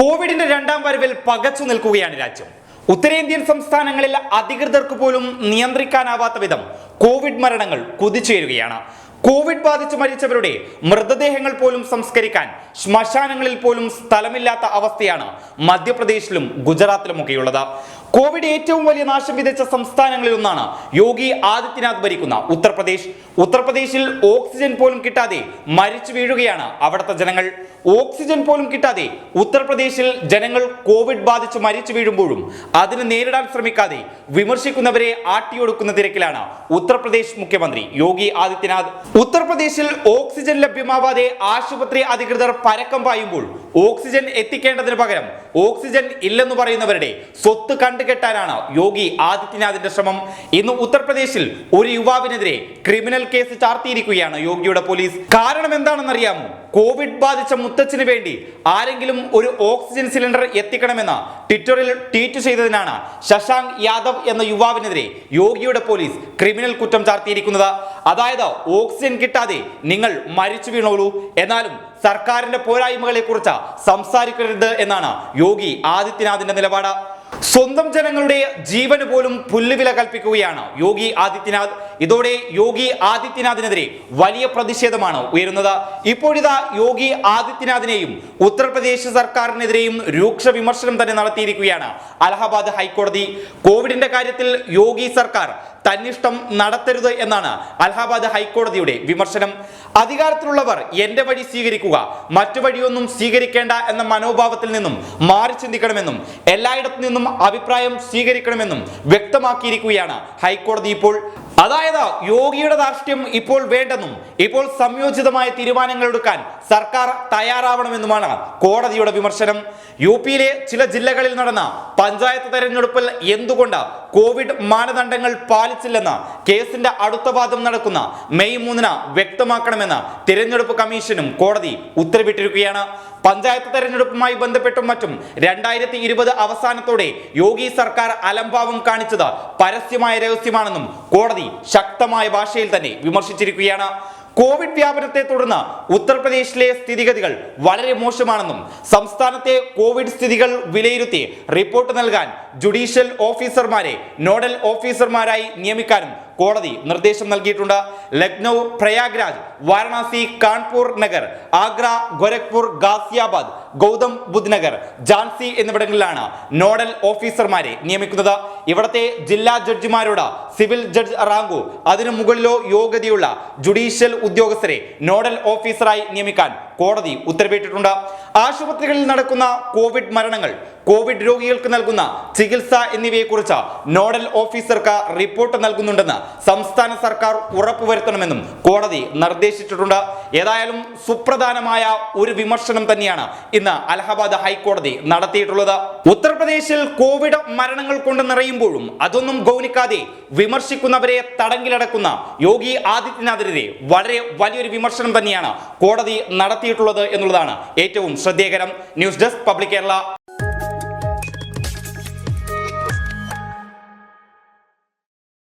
കോവിഡിന്റെ രണ്ടാം വരവിൽ പകച്ചു നിൽക്കുകയാണ് രാജ്യം. ഉത്തരേന്ത്യൻ സംസ്ഥാനങ്ങളിൽ അധികൃതർക്ക് പോലും നിയന്ത്രിക്കാനാവാത്ത വിധം കോവിഡ് മരണങ്ങൾ കുതിച്ചുയരുകയാണ്. കോവിഡ് ബാധിച്ച് മരിച്ചവരുടെ മൃതദേഹങ്ങൾ പോലും സംസ്കരിക്കാൻ ശ്മശാനങ്ങളിൽ പോലും സ്ഥലമില്ലാത്ത അവസ്ഥയാണ് മധ്യപ്രദേശിലും ഗുജറാത്തിലുമൊക്കെയുള്ളത്. കോവിഡ് ഏറ്റവും വലിയ നാശം വിതച്ച സംസ്ഥാനങ്ങളിൽ ഒന്നാണ് യോഗി ആദിത്യനാഥ് ഭരിക്കുന്ന ഉത്തർപ്രദേശ്. ഉത്തർപ്രദേശിൽ ഓക്സിജൻ പോലും കിട്ടാതെ മരിച്ചു വീഴുകയാണ് അവിടുത്തെ ജനങ്ങൾ. ഓക്സിജൻ പോലും കിട്ടാതെ ഉത്തർപ്രദേശിൽ ജനങ്ങൾ കോവിഡ് ബാധിച്ച് മരിച്ചു വീഴുമ്പോഴും അതിന് നേരിടാൻ ശ്രമിക്കാതെ വിമർശിക്കുന്നവരെ ആട്ടിയൊടുക്കുന്ന തിരക്കിലാണ് ഉത്തർപ്രദേശ് മുഖ്യമന്ത്രി യോഗി ആദിത്യനാഥ്. ഉത്തർപ്രദേശിൽ ഓക്സിജൻ ലഭ്യമാവാതെ ആശുപത്രി അധികൃതർ പരക്കം പായുമ്പോൾ ഓക്സിജൻ എത്തിക്കേണ്ടതിന് പകരം ഓക്സിജൻ ഇല്ലെന്ന് പറയുന്നവരുടെ സ്വത്ത് കണ്ടുകെട്ടാനാണ് യോഗി ആദിത്യനാഥിന്റെ ശ്രമം. ഇന്ന് ഉത്തർപ്രദേശിൽ ഒരു യുവാവിനെതിരെ ക്രിമിനൽ കേസ് ചാർത്തിയിരിക്കുകയാണ് യോഗിയുടെ പോലീസ്. കാരണം എന്താണെന്നറിയാമോ? കോവിഡ് ബാധിച്ച മുത്തച്ഛന് വേണ്ടി ആരെങ്കിലും ഒരു ഓക്സിജൻ സിലിണ്ടർ എത്തിക്കണമെന്ന് ട്വിറ്ററിൽ ട്വീറ്റ് ചെയ്തതിനാണ് ശശാങ്ക് യാദവ് എന്ന യുവാവിനെതിരെ യോഗിയുടെ പോലീസ് ക്രിമിനൽ കുറ്റം ചാർത്തിയിരിക്കുന്നത്. അതായത് ഓക്സിജൻ കിട്ടാതെ നിങ്ങൾ മരിച്ചു വീണോളൂ. എന്നാലും സർക്കാരിന്റെ പോരായ്മകളെ കുറിച്ച് സംസാരിക്കരുത് എന്നാണ് യോഗി ആദിത്യനാഥിന്റെ നിലപാട്. സ്വന്തം ജനങ്ങളുടെ ജീവന് പോലും പുല്ലുവില കൽപ്പിക്കുകയാണ്. യോഗി ആദിത്യനാഥ്. ഇതോടെ യോഗി ആദിത്യനാഥിനെതിരെ വലിയ പ്രതിഷേധമാണ് ഉയരുന്നത്. ഇപ്പോഴിതാ യോഗി ആദിത്യനാഥിനെയും ഉത്തർപ്രദേശ് സർക്കാരിനെതിരെയും രൂക്ഷ വിമർശനം തന്നെ നടത്തിയിരിക്കുകയാണ് അലഹബാദ് ഹൈക്കോടതി. കോവിഡിന്റെ കാര്യത്തിൽ യോഗി സർക്കാർ തന്നിഷ്ടം നടത്തരുത് എന്നാണ് അലഹാബാദ് ഹൈക്കോടതിയുടെ വിമർശനം. അധികാരത്തിലുള്ളവർ എന്റെ വഴി സ്വീകരിക്കുക മറ്റു വഴിയൊന്നും സ്വീകരിക്കേണ്ട എന്ന മനോഭാവത്തിൽ നിന്നും മാറി ചിന്തിക്കണമെന്നും എല്ലായിടത്തു നിന്നും അഭിപ്രായം സ്വീകരിക്കണമെന്നും വ്യക്തമാക്കിയിരിക്കുകയാണ് ഹൈക്കോടതി ഇപ്പോൾ. അതായത് യോഗിയുടെ ധാർഷ്ട്യം ഇപ്പോൾ വേണ്ടെന്നും ഇപ്പോൾ സംയോജിതമായ തീരുമാനങ്ങൾ എടുക്കാൻ സർക്കാർ തയ്യാറാവണമെന്നുമാണ് കോടതിയുടെ വിമർശനം. യു പിയിലെ ചില ജില്ലകളിൽ നടന്ന പഞ്ചായത്ത് തെരഞ്ഞെടുപ്പിൽ എന്തുകൊണ്ട് കോവിഡ് മാനദണ്ഡങ്ങൾ പാലിച്ചില്ലെന്ന് കേസിന്റെ അടുത്ത വാദം നടക്കുന്ന മെയ് മൂന്നിന് വ്യക്തമാക്കണമെന്ന് തിരഞ്ഞെടുപ്പ് കമ്മീഷനും കോടതി ഉത്തരവിട്ടിരിക്കുകയാണ്. പഞ്ചായത്ത് തെരഞ്ഞെടുപ്പുമായി ബന്ധപ്പെട്ടും മറ്റും രണ്ടായിരത്തി ഇരുപത് അവസാനത്തോടെ യോഗി സർക്കാർ അലംഭാവം കാണിച്ചത് പരസ്യമായ രഹസ്യമാണെന്നും കോടതി ശക്തമായ ഭാഷയിൽ തന്നെ വിമർശിച്ചിരിക്കുകയാണ്. കോവിഡ് വ്യാപനത്തെ തുടർന്ന് ഉത്തർപ്രദേശിലെ സ്ഥിതിഗതികൾ വളരെ മോശമാണെന്നും സംസ്ഥാനത്തെ കോവിഡ് സ്ഥിതികൾ വിലയിരുത്തി റിപ്പോർട്ട് നൽകാൻ ജുഡീഷ്യൽ ഓഫീസർമാരെ നോഡൽ ഓഫീസർമാരായി നിയമിക്കാനും കോടതി നിർദ്ദേശം നൽകിയിട്ടുണ്ട്. ലക്നൗ പ്രയാഗ്രാജ് വാരണാസി കാൺപൂർ നഗർ ആഗ്ര ഗോരഖ്പൂർ ഗാസിയാബാദ് ഗൗതം ബുദ്ധ് നഗർ ഝാൻസി എന്നിവിടങ്ങളിലാണ് നോഡൽ ഓഫീസർമാരെ നിയമിക്കുന്നത്. ഇവിടത്തെ ജില്ലാ ജഡ്ജിമാരോട് സിവിൽ ജഡ്ജ് റാങ്കു അതിനു മുകളിലോ യോഗ്യതയുള്ള ജുഡീഷ്യൽ ഉദ്യോഗസ്ഥരെ നോഡൽ ഓഫീസറായി നിയമിക്കാൻ കോടതി ഉത്തരവിട്ടിട്ടുണ്ട്. ആശുപത്രികളിൽ നടക്കുന്ന കോവിഡ് മരണങ്ങൾ കോവിഡ് രോഗികൾക്ക് നൽകുന്ന ചികിത്സ എന്നിവയെക്കുറിച്ച് നോഡൽ ഓഫീസർക്ക് റിപ്പോർട്ട് നൽകുന്നുണ്ടെന്ന് സംസ്ഥാന സർക്കാർ ഉറപ്പുവരുത്തണമെന്നും കോടതി നിർദ്ദേശിച്ചിട്ടുണ്ട്. ഏതായാലും സുപ്രധാനമായ ഒരു വിമർശനം തന്നെയാണ് ഇന്ന് അലഹബാദ് ഹൈക്കോടതി നടത്തിയിട്ടുള്ളത്. ഉത്തർപ്രദേശിൽ കോവിഡ് മരണങ്ങൾ കൊണ്ട് നിറയുമ്പോഴും അതൊന്നും ഗൗനിക്കാതെ വിമർശിക്കുന്നവരെ തടങ്കിലടക്കുന്ന യോഗി ആദിത്യനാഥിനെതിരെ വളരെ വലിയൊരു വിമർശനം തന്നെയാണ് കോടതി നടത്തിയിട്ടുള്ളത് എന്നുള്ളതാണ് ഏറ്റവും ശ്രദ്ധേയകരം. News desk public Kerala.